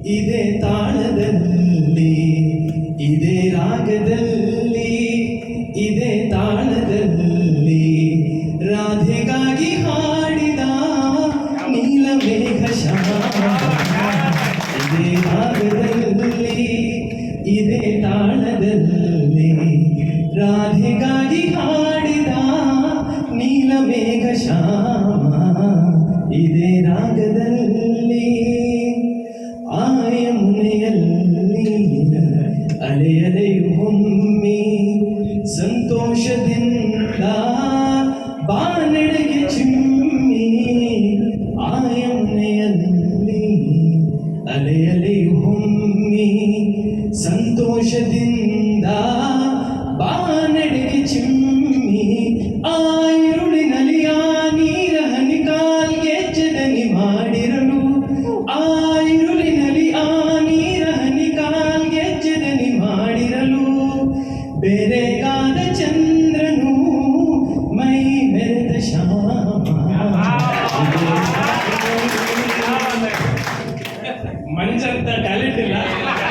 ಇದೇ ತಾಳದಲ್ಲಿ, ಇದೇ ರಾಗದಲ್ಲಿ, ಇದೇ ತಾಳದಲ್ಲಿ ರಾಧೆಗಾಗಿ ಹಾಡಿದ ಶ್ಯಾಮ ಇದೇ ರಾಗದಲ್ಲಿ, ಇದೇ ತಾಳದಲ್ಲಿ ರಾಧೆಗಾಗಿ ಹಾಡಿದ ನೀಲಮೇಘ ಶ್ಯಾಮ ಇದೇ ರಾಗದಲ್ಲಿ ಅಲೆಯಲೆಯು ಸಂತೋಷದಿಂದ ಬಾನೆಡೆಗೆ ಚಿಮ್ಮಿ ಆಯಮನೆಯಲ್ಲಿ ಅಲೆಯಲೆಯು ಹೊಮ್ಮಿ ಸಂತೋಷದಿಂದ ಬೆರೆಗಾದ ಚಂದ್ರನು ಮೈ ಬೆರೆದ ಶಾಮ ಮನುಷ್ಯಂತ ಟ್ಯಾಲೆಂಟ್ ಇಲ್ಲ